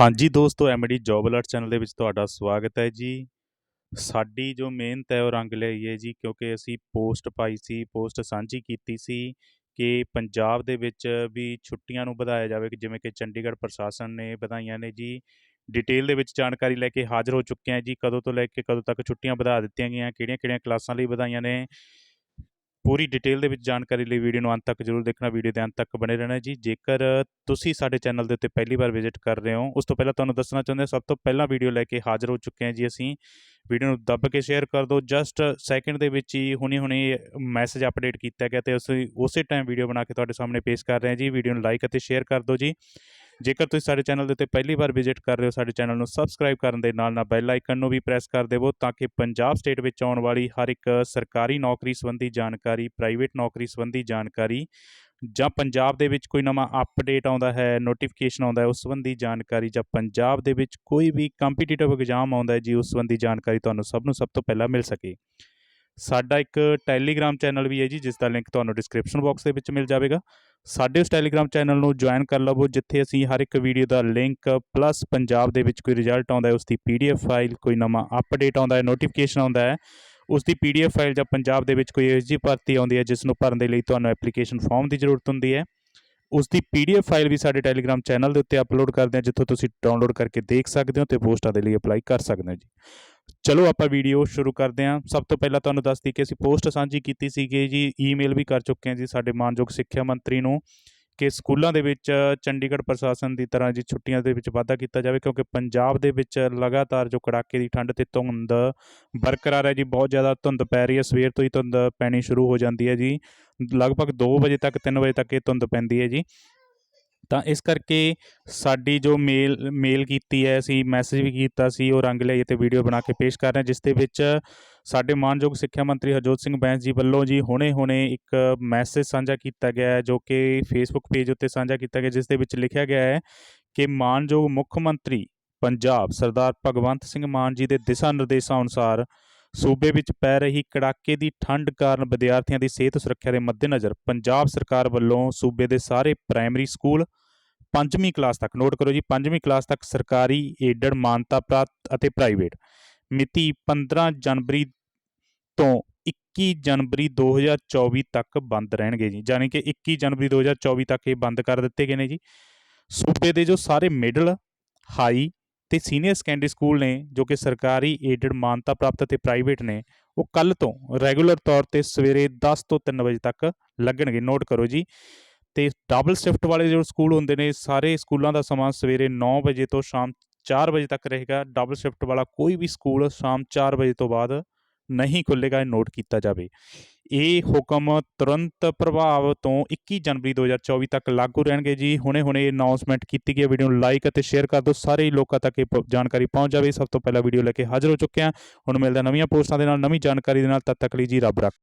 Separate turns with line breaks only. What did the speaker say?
ਹਾਂਜੀ ਦੋਸਤੋ MD job alert channel ਦੇ ਵਿੱਚ ਤੁਹਾਡਾ ਸਵਾਗਤ ਹੈ ਜੀ। ਸਾਡੀ ਜੋ ਮਿਹਨਤ ਹੈ ਉਹ ਰੰਗ ਲਿਆਈ ਹੈ ਜੀ, ਕਿਉਂਕਿ ਅਸੀਂ ਪੋਸਟ ਪਾਈ ਸੀ, ਪੋਸਟ ਸਾਂਝੀ ਕੀਤੀ ਸੀ ਕਿ ਪੰਜਾਬ ਦੇ ਵਿੱਚ ਵੀ ਛੁੱਟੀਆਂ ਨੂੰ ਵਧਾਇਆ ਜਾਵੇ, ਕਿ ਜਿਵੇਂ ਕਿ ਚੰਡੀਗੜ੍ਹ ਪ੍ਰਸ਼ਾਸਨ ਨੇ ਵਧਾਈਆਂ ਨੇ ਜੀ। ਡਿਟੇਲ ਦੇ ਵਿੱਚ ਜਾਣਕਾਰੀ ਲੈ ਕੇ ਹਾਜ਼ਰ ਹੋ ਚੁੱਕੇ ਹਾਂ ਜੀ, ਕਦੋਂ ਤੋਂ ਲੈ ਕੇ ਕਦੋਂ ਤੱਕ ਛੁੱਟੀਆਂ ਵਧਾ ਦਿੱਤੀਆਂ ਗਈਆਂ, ਕਿਹੜੀਆਂ-ਕਿਹੜੀਆਂ ਕਲਾਸਾਂ ਲਈ ਵਧਾਈਆਂ ਨੇ ਪੂਰੀ ਡਿਟੇਲ ਦੇ ਵਿੱਚ ਜਾਣਕਾਰੀ ਲਈ ਵੀਡੀਓ ਨੂੰ ਅੰਤ ਤੱਕ ਜ਼ਰੂਰ ਦੇਖਣਾ ਵੀਡੀਓ ਦੇ ਅੰਤ ਤੱਕ ਬਣੇ ਰਹਿਣਾ ਜੀ। ਜੇਕਰ ਤੁਸੀਂ ਸਾਡੇ ਚੈਨਲ ਦੇ ਉੱਤੇ ਪਹਿਲੀ ਵਾਰ ਵਿਜ਼ਿਟ ਕਰ ਰਹੇ ਹੋ, ਉਸ ਤੋਂ ਪਹਿਲਾਂ ਤੁਹਾਨੂੰ ਦੱਸਣਾ ਚਾਹੁੰਦੇ ਹਾਂ, ਸਭ ਤੋਂ ਪਹਿਲਾਂ ਵੀਡੀਓ ਲੈ ਕੇ ਹਾਜ਼ਰ ਹੋ ਚੁੱਕੇ ਹਾਂ ਜੀ ਅਸੀਂ। ਵੀਡੀਓ ਨੂੰ ਦੱਬ ਕੇ ਸ਼ੇਅਰ ਕਰ ਦਿਓ। ਜਸਟ ਸੈਕਿੰਡ ਦੇ ਵਿੱਚ ਹੀ ਹੁਣੇ ਹੁਣੇ ਮੈਸੇਜ ਅਪਡੇਟ ਕੀਤਾ ਗਿਆ ਤੇ ਅਸੀਂ ਉਸੇ ਟਾਈਮ ਵੀਡੀਓ ਬਣਾ ਕੇ ਤੁਹਾਡੇ ਸਾਹਮਣੇ ਪੇਸ਼ ਕਰ ਰਹੇ ਹਾਂ ਜੀ। ਵੀਡੀਓ ਨੂੰ ਲਾਈਕ ਅਤੇ ਸ਼ੇਅਰ ਕਰ ਦਿਓ ਜੀ। ਜੇਕਰ ਤੁਸੀਂ ਸਾਡੇ ਚੈਨਲ ਦੇ ਉੱਤੇ ਪਹਿਲੀ ਵਾਰ ਵਿਜ਼ਿਟ ਕਰ ਰਹੇ ਹੋ, ਸਾਡੇ ਚੈਨਲ ਨੂੰ ਸਬਸਕ੍ਰਾਈਬ ਕਰਨ ਦੇ ਨਾਲ ਨਾਲ ਬੈਲ ਆਈਕਨ ਨੂੰ ਵੀ ਪ੍ਰੈਸ ਕਰ ਦੇਵੋ ਤਾਂ ਕਿ ਪੰਜਾਬ ਸਟੇਟ ਵਿੱਚ ਆਉਣ ਵਾਲੀ ਹਰ ਇੱਕ ਸਰਕਾਰੀ ਨੌਕਰੀ ਸੰਬੰਧੀ ਜਾਣਕਾਰੀ ਪ੍ਰਾਈਵੇਟ ਨੌਕਰੀ ਸੰਬੰਧੀ ਜਾਣਕਾਰੀ ਜਾਂ ਪੰਜਾਬ ਦੇ ਵਿੱਚ ਕੋਈ ਨਵਾਂ ਅਪਡੇਟ ਆਉਂਦਾ ਹੈ ਨੋਟੀਫਿਕੇਸ਼ਨ ਆਉਂਦਾ ਹੈ, ਉਸ ਸੰਬੰਧੀ ਜਾਣਕਾਰੀ ਜਾਂ ਪੰਜਾਬ ਦੇ ਵਿੱਚ ਕੋਈ ਵੀ ਕੰਪੀਟੀਟਿਵ ਐਗਜ਼ਾਮ ਆਉਂਦਾ ਹੈ ਜੀ, ਉਸ ਸੰਬੰਧੀ ਜਾਣਕਾਰੀ ਤੁਹਾਨੂੰ ਸਭ ਨੂੰ ਸਭ ਤੋਂ ਪਹਿਲਾਂ ਮਿਲ ਸਕੇ। ਸਾਡਾ ਇੱਕ ਟੈਲੀਗ੍ਰਾਮ ਚੈਨਲ ਵੀ ਹੈ ਜੀ ਜਿਸ ਦਾ ਲਿੰਕ ਤੁਹਾਨੂੰ ਡਿਸਕ੍ਰਿਪਸ਼ਨ ਬਾਕਸ ਦੇ ਵਿੱਚ ਮਿਲ ਜਾਵੇਗਾ। ਸਾਡੇ ਉਸ ਟੈਲੀਗ੍ਰਾਮ ਚੈਨਲ ਨੂੰ ਜੁਆਇਨ ਕਰ ਲਵੋ, ਜਿੱਥੇ ਅਸੀਂ ਹਰ ਇੱਕ ਵੀਡੀਓ ਦਾ ਲਿੰਕ ਪਲੱਸ ਪੰਜਾਬ ਦੇ ਵਿੱਚ ਕੋਈ ਰਿਜ਼ਲਟ ਆਉਂਦਾ ਹੈ ਉਸ ਦੀ ਪੀਡੀਐਫ ਫਾਈਲ ਕੋਈ ਨਵਾਂ ਅਪਡੇਟ ਆਉਂਦਾ ਹੈ ਨੋਟੀਫਿਕੇਸ਼ਨ ਆਉਂਦਾ ਹੈ ਉਸ ਦੀ ਪੀਡੀਐਫ ਫਾਈਲ ਜਾਂ ਪੰਜਾਬ ਦੇ ਵਿੱਚ ਕੋਈ ਇਹੋ ਜਿਹੀ ਭਰਤੀ ਆਉਂਦੀ ਹੈ, ਜਿਸ ਨੂੰ ਭਰਨ ਦੇ ਲਈ ਤੁਹਾਨੂੰ ਐਪਲੀਕੇਸ਼ਨ ਫਾਰਮ ਦੀ ਜ਼ਰੂਰਤ ਹੁੰਦੀ ਹੈ। ਉਸ ਦੀ ਪੀਡੀਐਫ ਫਾਈਲ ਵੀ ਸਾਡੇ ਟੈਲੀਗ੍ਰਾਮ ਚੈਨਲ ਦੇ ਉੱਤੇ ਅਪਲੋਡ ਕਰਦੇ ਹਾਂ, ਜਿੱਥੋਂ ਤੁਸੀਂ ਡਾਊਨਲੋਡ ਕਰਕੇ ਦੇਖ ਸਕਦੇ ਹੋ ਤੇ ਪੋਸਟਾਂ ਦੇ ਲਈ ਅਪਲਾਈ ਕਰ ਸਕਦੇ ਹੋ ਜੀ। ਚਲੋ ਆਪਾਂ ਵੀਡੀਓ ਸ਼ੁਰੂ ਕਰਦੇ ਹਾਂ। ਸਭ ਤੋਂ ਪਹਿਲਾਂ ਤੁਹਾਨੂੰ ਦੱਸ ਦਈਏ ਕਿ ਅਸੀਂ ਪੋਸਟ ਸਾਂਝੀ ਕੀਤੀ ਸੀਗੀ ਜੀ ਈਮੇਲ ਵੀ ਕਰ ਚੁੱਕੇ ਹਾਂ ਜੀ ਸਾਡੇ ਮਾਨਯੋਗ ਸਿੱਖਿਆ ਮੰਤਰੀ ਨੂੰ। ਕਿ ਸਕੂਲਾਂ ਦੇ ਵਿੱਚ ਚੰਡੀਗੜ੍ਹ ਪ੍ਰਸ਼ਾਸਨ ਦੀ ਤਰ੍ਹਾਂ ਜੀ ਛੁੱਟੀਆਂ ਦੇ ਵਿੱਚ ਵਾਧਾ ਕੀਤਾ ਜਾਵੇ, ਕਿਉਂਕਿ ਪੰਜਾਬ ਦੇ ਵਿੱਚ ਲਗਾਤਾਰ ਜੋ ਕੜਾਕੇ ਦੀ ਠੰਡ ਤੇ ਧੁੰਦ ਬਰਕਰਾਰ ਹੈ ਜੀ, ਬਹੁਤ ਜ਼ਿਆਦਾ ਧੁੰਦ ਪੈ ਰਹੀ ਹੈ, ਸਵੇਰ ਤੋਂ ਹੀ ਧੁੰਦ ਪੈਣੀ ਸ਼ੁਰੂ ਹੋ ਜਾਂਦੀ ਹੈ ਜੀ। ਲਗਭਗ 2 ਵਜੇ ਤੱਕ 3 ਵਜੇ ਤੱਕ ਇਹ ਧੁੰਦ ਪੈਂਦੀ ਹੈ ਜੀ। ਤਾਂ ਇਸ ਕਰਕੇ ਸਾਡੀ ਜੋ ਮੇਲ ਮੇਲ ਕੀਤੀ ਹੈ, ਅਸੀਂ ਮੈਸੇਜ ਵੀ ਕੀਤਾ ਸੀ, ਉਹ ਰੰਗ ਲਿਆਈਏ ਤੇ ਵੀਡੀਓ ਬਣਾ ਕੇ ਪੇਸ਼ ਕਰ ਰਹੇ ਜਿਸ ਦੇ ਵਿੱਚ ਸਾਡੇ ਮਾਨਯੋਗ ਸਿੱਖਿਆ ਮੰਤਰੀ ਹਰਜੋਤ ਸਿੰਘ ਬੈਂਸ ਜੀ ਵੱਲੋਂ ਜੀ ਹੁਣੇ-ਹੁਣੇ ਇੱਕ ਮੈਸੇਜ ਸਾਂਝਾ ਕੀਤਾ ਗਿਆ ਹੈ, ਜੋ ਕਿ ਫੇਸਬੁੱਕ ਪੇਜ ਉੱਤੇ ਸਾਂਝਾ ਕੀਤਾ ਗਿਆ, ਜਿਸ ਦੇ ਵਿੱਚ ਲਿਖਿਆ ਗਿਆ ਹੈ ਕਿ ਮਾਨਯੋਗ ਮੁੱਖ ਮੰਤਰੀ ਪੰਜਾਬ ਸਰਦਾਰ ਭਗਵੰਤ ਸਿੰਘ ਮਾਨ ਜੀ ਦੇ ਦਿਸ਼ਾ ਨਿਰਦੇਸ਼ਾਂ ਅਨੁਸਾਰ ਸੂਬੇ ਵਿੱਚ ਪੈ ਰਹੀ ਕੜਾਕੇ ਦੀ ਠੰਡ ਕਾਰਨ ਵਿਦਿਆਰਥੀਆਂ ਦੀ ਸਿਹਤ ਸੁਰੱਖਿਆ ਦੇ ਮੱਦੇਨਜ਼ਰ ਪੰਜਾਬ ਸਰਕਾਰ ਵੱਲੋਂ ਸੂਬੇ ਦੇ ਸਾਰੇ ਪ੍ਰਾਇਮਰੀ ਸਕੂਲ ਪੰਜਵੀਂ ਕਲਾਸ ਤੱਕ, ਨੋਟ ਕਰੋ ਜੀ, ਪੰਜਵੀਂ ਕਲਾਸ ਤੱਕ ਸਰਕਾਰੀ ਏਡਡ ਮਾਨਤਾ ਪ੍ਰਾਪਤ ਅਤੇ ਪ੍ਰਾਈਵੇਟ ਮਿਤੀ 15 ਜਨਵਰੀ ਤੋਂ 21 ਜਨਵਰੀ 2024 ਤੱਕ ਬੰਦ ਰਹਿਣਗੇ ਜੀ। ਯਾਨੀ ਕਿ 21 ਜਨਵਰੀ 2024 ਤੱਕ ਇਹ ਬੰਦ ਕਰ ਦਿੱਤੇ ਗਏ ਨੇ ਜੀ। ਸੂਬੇ ਦੇ ਜੋ ਸਾਰੇ ਮਿਡਲ, ਹਾਈ ਤੇ ਸੀਨੀਅਰ ਸੈਕੰਡਰੀ ਸਕੂਲ ਨੇ, ਜੋ ਕਿ ਸਰਕਾਰੀ ਏਡਡ ਮਾਨਤਾ ਪ੍ਰਾਪਤ ਅਤੇ ਪ੍ਰਾਈਵੇਟ ਨੇ, ਉਹ ਕੱਲ ਤੋਂ ਰੈਗੂਲਰ ਤੌਰ ਤੇ ਸਵੇਰੇ 10 ਤੋਂ 3 ਵਜੇ ਤੱਕ ਲੱਗਣਗੇ। ਨੋਟ ਕਰੋ ਜੀ, ਤੇ ਡਬਲ ਸ਼ਿਫਟ ਵਾਲੇ ਜੋ ਸਕੂਲ ਹੁੰਦੇ ਨੇ, ਸਾਰੇ ਸਕੂਲਾਂ ਦਾ ਸਮਾਂ ਸਵੇਰੇ 9 ਵਜੇ ਤੋਂ ਸ਼ਾਮ 4 ਵਜੇ ਤੱਕ ਰਹੇਗਾ। ਡਬਲ ਸ਼ਿਫਟ ਵਾਲਾ ਕੋਈ ਵੀ ਸਕੂਲ ਸ਼ਾਮ 4 ਵਜੇ ਤੋਂ ਬਾਅਦ ਨਹੀਂ ਖੁੱਲੇਗਾ ਇਹ ਨੋਟ ਕੀਤਾ ਜਾਵੇ। ਇਹ ਹੁਕਮ ਤੁਰੰਤ ਪ੍ਰਭਾਵ ਤੋਂ 21 ਜਨਵਰੀ 2024 ਤੱਕ ਲਾਗੂ ਰਹਿਣਗੇ ਜੀ। ਹੁਣੇ-ਹੁਣੇ ਅਨਾਉਂਸਮੈਂਟ ਕੀਤੀ ਗਈ ਹੈ। ਵੀਡੀਓ ਨੂੰ ਲਾਈਕ ਅਤੇ ਸ਼ੇਅਰ ਕਰ ਦਿਓ। ਸਾਰੇ ਲੋਕਾਂ ਤੱਕ ਇਹ ਜਾਣਕਾਰੀ ਪਹੁੰਚ ਜਾਵੇ। ਸਭ ਤੋਂ ਪਹਿਲਾਂ ਵੀਡੀਓ ਲੈ ਕੇ ਹਾਜ਼ਰ ਹੋ ਚੁੱਕੇ ਹਾਂ। ਹੁਣ ਮਿਲਦਾ ਨਵੀਆਂ ਪੋਸਟਾਂ ਦੇ ਨਾਲ, ਨਵੀਂ ਜਾਣਕਾਰੀ ਦੇ ਨਾਲ। ਤਦ ਤੱਕ ਲਈ ਜੀ ਰੱਬ ਰੱਖ।